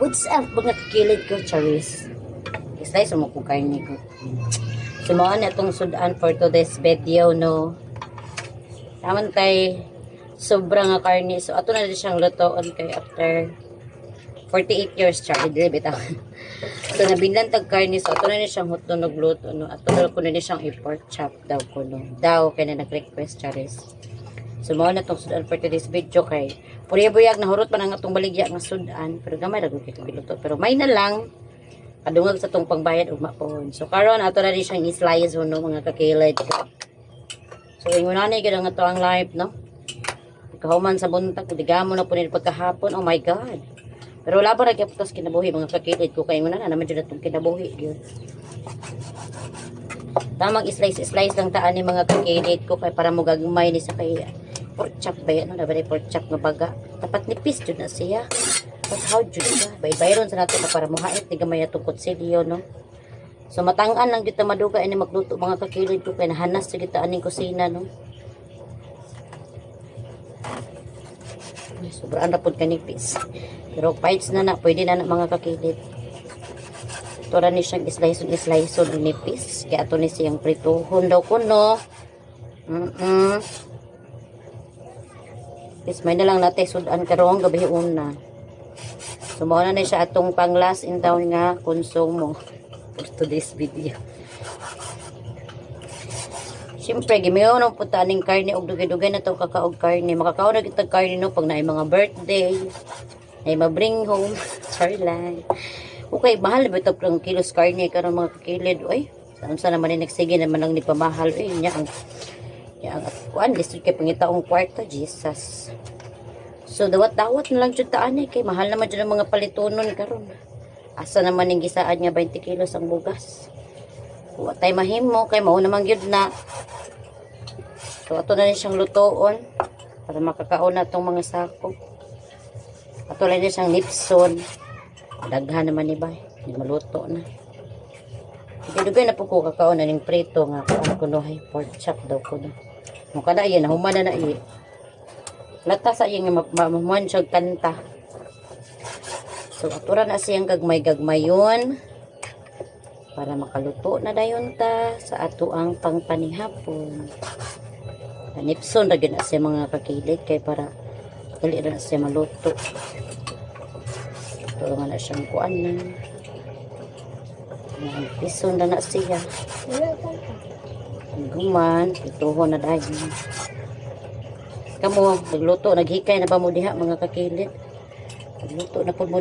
What's up mga kakilid ko, Charis? Mo ko karne ko. Sumaan na itong sudan for today's video, no? Taman kay sobra nga karne. So, ato na din siyang lutoon kay after 48 years, Charlie. Dili bitaw. so, nabinlan tag karne. So, ato na din siyang hutunog luto, no? Ato na ko na din siyang i-pork chop daw ko, no? Daw, kaya na nag-request, Charis. So, mao na itong sudan for today's video kay Puriyabuyag na hurot pa na nga itong baligya nga sudan. Pero gamay na kay kabiluto. Pero may na lang. Kadungag sa itong pangbayad ugma pohon. So, karon ato na rin siyang i-slice no, mga kakilid. So, una na nga to ang live, no? Kahuman sa buntag, digamo na po nila pagkahapon. Oh my God. Pero wala pa rin kaputas kinabuhi, mga kakilid ko. Kaya muna na naman dyan itong kinabuhi. Yun. Tamang slice-slice lang taan ni mga kakilid ko kay para mo gagmay ni sa kaya pork chop ba? Ano ba pork chop nga baga? Tapat nipis dyan na siya. But how dyan siya? Bay-bayron sa natin na para muhait ni gamay atong kutsilyo, no? So matangan lang kita maduga ini magluto mga kakilid ko kay nahanas sa kita aning kusina, no? Sobrang rapod kanipis. Pero bites na na, pwede na na mga kakilid. Ito ra ni siyang slice slice nipis. Kaya ito ni siyang prituhon daw ko, no? Mm-mm. Is may na lang natin sudan karong gabi una. So mao na ni siya atong pang last in town nga konsumo for today's video. Siyempre, gimiyo nung puta karne og dugay-dugay na to kakaog karne. Makakaon na kita karne no pag naay mga birthday. Ay ma-bring home. Sorry lang. Okay, mahal ba ito ang kilos karne karon mga kakilid. Uy, saan sa naman ni nagsige naman ang nipamahal. Uy, niya ang yang kuan district kay pangitaong kwarta Jesus. So dawat-dawat na lang jud taan eh kay mahal naman jud ang mga palitonon karon. Asa naman ning gisaan nga 20 kilos ang bugas. Wa tay mahimo kay mao naman gyud na. So ato na ni siyang lutoon para makakaon na tong mga sako. Ato lang ni siyang nipson. Daghan naman ni bay. Di maluto na. Dugay na po ko kakaon na ning prito nga kuan kuno hay pork chop daw ko na. Mo kada yan human na na i. Lata sa iya nga mamuan siya kanta. So atura na siyang gagmay-gagmayon para makaluto na dayon ta sa ato ang pangpanihapon. Nipson ra gyud na siya mga kakilid kay para dali na siya maluto. Nga na siyang kuan na. Yan, pison na na siya. Guman, ituhon na dahil. Kamu, nagluto, naghikay na ba mo diha mga kakilid? Nagluto na po mo